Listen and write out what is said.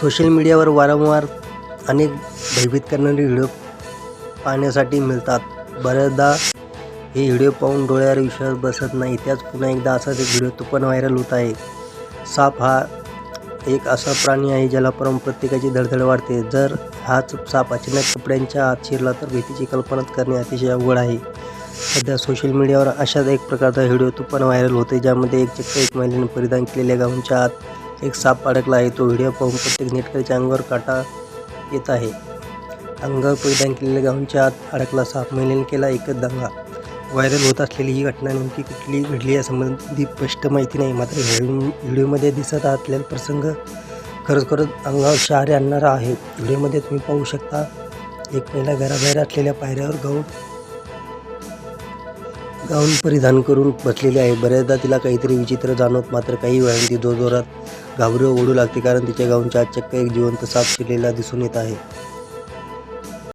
Social मीडियावर वारंवार अनेक भयभीत करणारे व्हिडिओ पाहण्यासाठी मिळतात. बऱ्याचदा हे व्हिडिओ पाहून डोळ्यावर विश्वास बसत नाही. त्याच पुन्हा एकदा असाच एक व्हिडिओ तो पण व्हायरल होत आहे. साप हा एक असा प्राणी आहे ज्याला परम प्रत्येकाची धडधड वाढते. जर हाच साप अचानक कपड्यांच्या आत शिरला तर भीतीची कल्पनाच करणे अतिशय अवघड आहे. सध्या सोशल मीडियावर अशाच एक प्रकारचा व्हिडिओ तो पण व्हायरल होते ज्यामध्ये एक चक्क एक महिलेने परिधान केलेल्या गाऊनच्या आत एक साप अडकला आहे. तो व्हिडिओ पाहून प्रत्येक नेटकऱ्याच्या अंगावर काटा येत आहे. अंगावर परिधान केलेल्या गाऊनच्या आत अडकला साप. महिलेने केला एकच दंगा. व्हायरल होत असलेली ही घटना नेमकी कुठली घडली यासंबंधी स्पष्ट माहिती नाही. मात्र व्हिडिओमध्ये दिसत असलेला प्रसंग खरंच खरंच अंगावर शहारे आणणारा आहे. व्हिडिओमध्ये तुम्ही पाहू शकता एक महिला घराबाहेर असलेल्या पायऱ्यावर गाऊन गाऊन परिधान करून बसलेली आहे. बऱ्याचदा तिला काहीतरी विचित्र जाणवत मात्र काही वेळाने ती जोरजोरात घाबरं ओढू लागते कारण तिच्या गाऊनच्या आत चक्क एक जिवंत साप शिरलेला दिसून येत आहे.